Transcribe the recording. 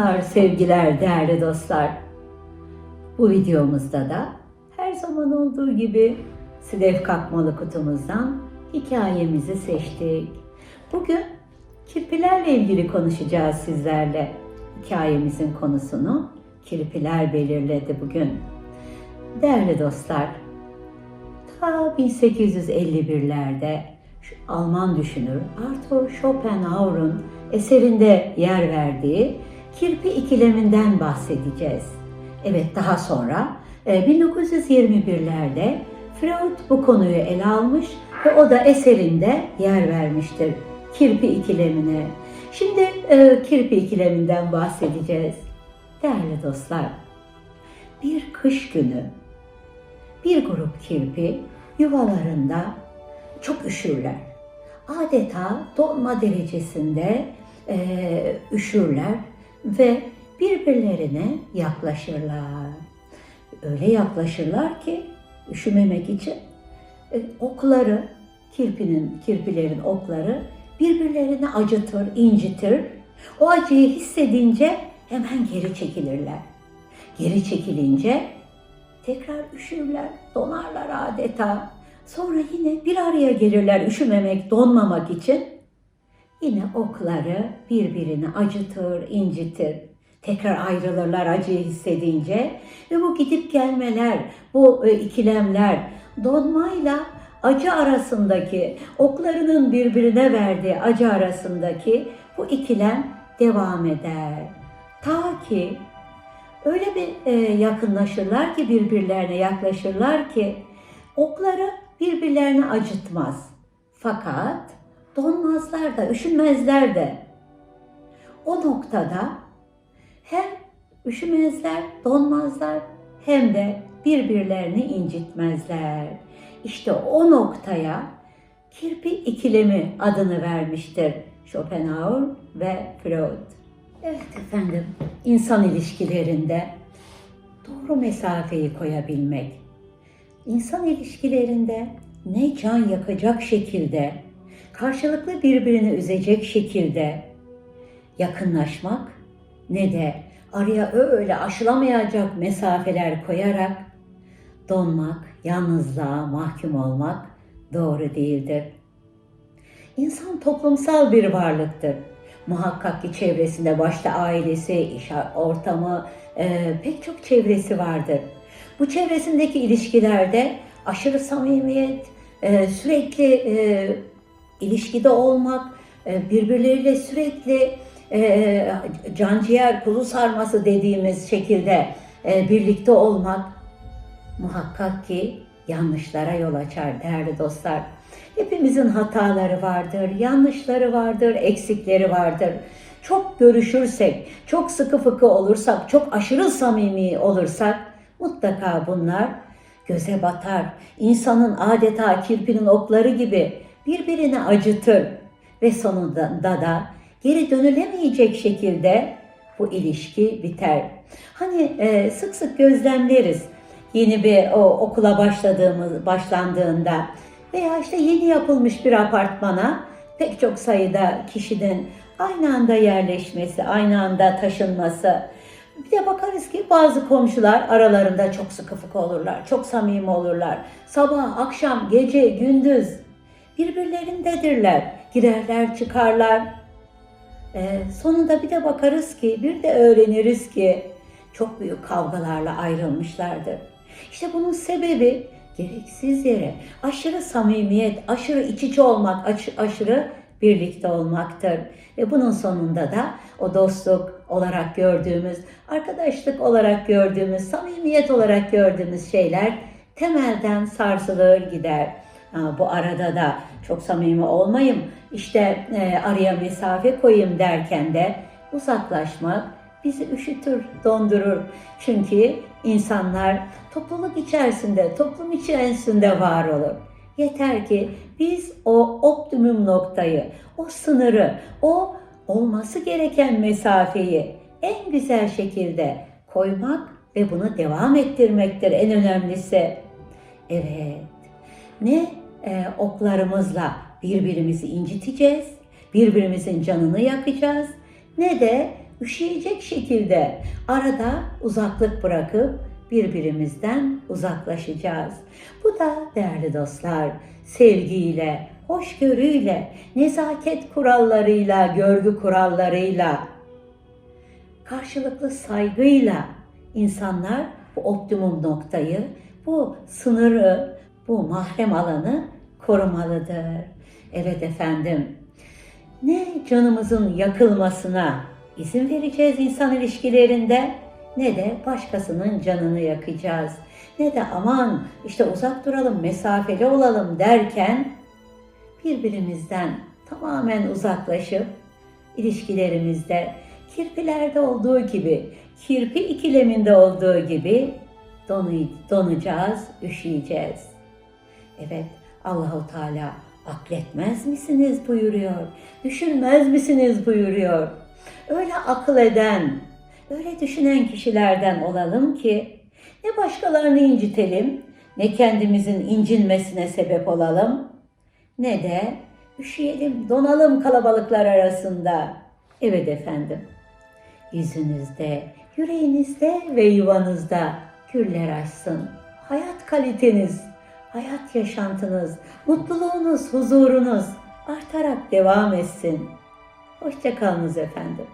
Selamlar, sevgiler değerli dostlar. Bu videomuzda da her zaman olduğu gibi Sedef Kalkmalı kutumuzdan hikayemizi seçtik. Bugün kirpilerle ilgili konuşacağız sizlerle. Hikayemizin konusunu kirpiler belirledi bugün. Değerli dostlar, ta 1851'lerde şu Alman düşünür Arthur Schopenhauer'un eserinde yer verdiği kirpi ikileminden bahsedeceğiz. Evet daha sonra e, 1921'lerde Freud bu konuyu ele almış ve o da eserinde yer vermiştir kirpi ikilemine. Şimdi e, kirpi ikileminden bahsedeceğiz. Değerli dostlar, bir kış günü bir grup kirpi yuvalarında çok üşürler. Adeta donma derecesinde e, üşürler ve birbirlerine yaklaşırlar. Öyle yaklaşırlar ki üşümemek için e, okları, kirpinin, kirpilerin okları birbirlerini acıtır, incitir. O acıyı hissedince hemen geri çekilirler. Geri çekilince tekrar üşürler, donarlar adeta. Sonra yine bir araya gelirler üşümemek, donmamak için. Yine okları birbirini acıtır, incitir. Tekrar ayrılırlar acıyı hissedince ve bu gidip gelmeler, bu e, ikilemler donmayla acı arasındaki, oklarının birbirine verdiği acı arasındaki bu ikilem devam eder. Ta ki öyle bir e, yakınlaşırlar ki birbirlerine yaklaşırlar ki okları birbirlerini acıtmaz. Fakat donmazlar da, üşümezler de. O noktada hem üşümezler, donmazlar hem de birbirlerini incitmezler. İşte o noktaya kirpi ikilemi adını vermiştir Schopenhauer ve Freud. Evet efendim, insan ilişkilerinde doğru mesafeyi koyabilmek, insan ilişkilerinde ne can yakacak şekilde, karşılıklı birbirini üzecek şekilde yakınlaşmak ne de araya öyle aşılamayacak mesafeler koyarak donmak, yalnızlığa mahkum olmak doğru değildir. İnsan toplumsal bir varlıktır. Muhakkak ki çevresinde başta ailesi, iş ortamı, e, pek çok çevresi vardır. Bu çevresindeki ilişkilerde aşırı samimiyet, e, sürekli e, ilişkide olmak, e, birbirleriyle sürekli e, canciğer kulu sarması dediğimiz şekilde e, birlikte olmak muhakkak ki yanlışlara yol açar değerli dostlar. Hepimizin hataları vardır, yanlışları vardır, eksikleri vardır. Çok görüşürsek, çok sıkı fıkı olursak, çok aşırı samimi olursak mutlaka bunlar göze batar. İnsanın adeta kirpinin okları gibi birbirini acıtır ve sonunda da geri dönülemeyecek şekilde bu ilişki biter. Hani e, sık sık gözlemleriz yeni bir o okula başladığımız başlandığında veya işte yeni yapılmış bir apartmana pek çok sayıda kişinin aynı anda yerleşmesi, aynı anda taşınması. Bir de bakarız ki bazı komşular aralarında çok sıkı fıkı olurlar, çok samimi olurlar. Sabah, akşam, gece, gündüz birbirlerindedirler. Girerler, çıkarlar. Ee, sonunda bir de bakarız ki, bir de öğreniriz ki çok büyük kavgalarla ayrılmışlardır. İşte bunun sebebi gereksiz yere aşırı samimiyet, aşırı iç içe olmak, aşırı birlikte olmaktır. Ve bunun sonunda da o dostluk olarak gördüğümüz, arkadaşlık olarak gördüğümüz, samimiyet olarak gördüğümüz şeyler temelden sarsılır gider. Bu arada da çok samimi olmayayım, işte e, araya mesafe koyayım derken de uzaklaşmak bizi üşütür, dondurur. Çünkü insanlar topluluk içerisinde, toplum içerisinde var olur. Yeter ki biz o optimum noktayı, o sınırı, o olması gereken mesafeyi en güzel şekilde koymak ve bunu devam ettirmektir en önemlisi. Evet, ne e, oklarımızla birbirimizi inciteceğiz, birbirimizin canını yakacağız, ne de üşüyecek şekilde arada uzaklık bırakıp birbirimizden uzaklaşacağız. Bu da değerli dostlar sevgiyle, hoşgörüyle, nezaket kurallarıyla, görgü kurallarıyla, karşılıklı saygıyla insanlar bu optimum noktayı, bu sınırı, bu mahrem alanı korumalıdır. Evet efendim. Ne canımızın yakılmasına izin vereceğiz insan ilişkilerinde ne de başkasının canını yakacağız. Ne de aman işte uzak duralım, mesafeli olalım derken birbirimizden tamamen uzaklaşıp ilişkilerimizde kirpilerde olduğu gibi, kirpi ikileminde olduğu gibi donacağız, üşüyeceğiz. Evet, Allahu Teala akletmez misiniz buyuruyor. Düşünmez misiniz buyuruyor. Öyle akıl eden, öyle düşünen kişilerden olalım ki ne başkalarını incitelim, ne kendimizin incinmesine sebep olalım, ne de üşüyelim, donalım kalabalıklar arasında. Evet efendim, yüzünüzde, yüreğinizde ve yuvanızda güller açsın. Hayat kaliteniz, hayat yaşantınız, mutluluğunuz, huzurunuz artarak devam etsin. Hoşçakalınız efendim.